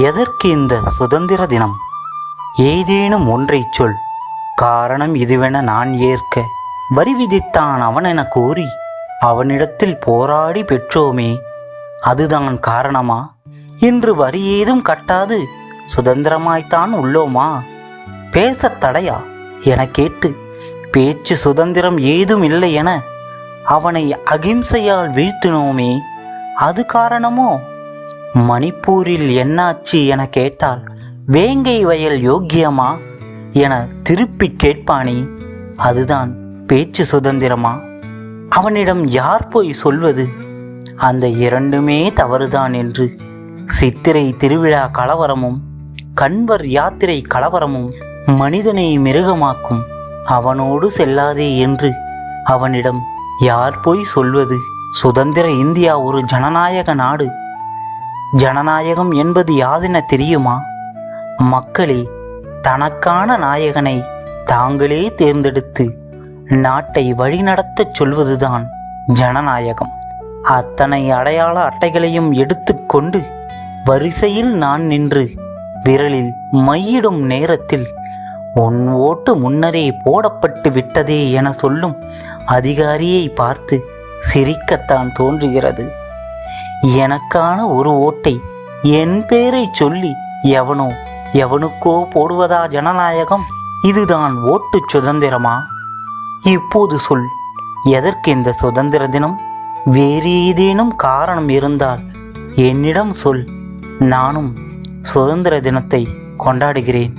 எதற்கு இந்த சுதந்திர தினம்? ஏதேனும் ஒன்றைச் சொல். காரணம் இதுவென நான் ஏற்க வரி விதித்தான் அவனென கூறி அவனிடத்தில் போராடி பெற்றோமே அதுதான் காரணமா? இன்று வரி ஏதும் கட்டாது சுதந்திரமாய்த்தான் உள்ளோமா? பேசத் தடையா? என கேட்டு பேச்சு சுதந்திரம் ஏதும் இல்லை என அவனை அகிம்சையால் வீழ்த்தினோமே அது காரணமோ? மணிப்பூரில் என்னாச்சு என கேட்டால் வேங்கை வயல் யோக்கியமா? என திருப்பி கேட்பானே அதுதான் பேச்சு சுதந்திரமா? அவனிடம் யார் போய் சொல்வது? அந்த இரண்டுமே தவறுதான் என்று. சித்திரை திருவிழா கலவரமும் கண்வர் யாத்திரை கலவரமும் மனிதனை மிருகமாக்கும். அவனோடு செல்லாதே என்று அவனிடம் யார் போய் சொல்வது? சுதந்திர இந்தியா ஒரு ஜனநாயக நாடு. ஜனநாயகம் என்பது யாதென தெரியுமா? மக்களே தனக்கான நாயகனை தாங்களே தேர்ந்தெடுத்து நாட்டை வழிநடத்தச் சொல்வதுதான் ஜனநாயகம். அத்தனை அடையாள அட்டைகளையும் எடுத்துக்கொண்டு வரிசையில் நான் நின்று விரலில் மையிடும் நேரத்தில் உன் ஓட்டு முன்னரே போடப்பட்டு விட்டதே என சொல்லும் அதிகாரியை பார்த்து சிரிக்கத்தான் தோன்றுகிறது. எனக்கான ஒரு ஓட்டை என் பேரை சொல்லி எவனோ எவனுக்கோ போடுவதா ஜனநாயகம்? இதுதான் ஓட்டு சுதந்திரமா? இப்போது சொல் எதற்கு இந்த சுதந்திர தினம்? வேறு ஏதேனும் காரணம் இருந்தால் என்னிடம் சொல். நானும் சுதந்திர தினத்தை கொண்டாடுகிறேன்.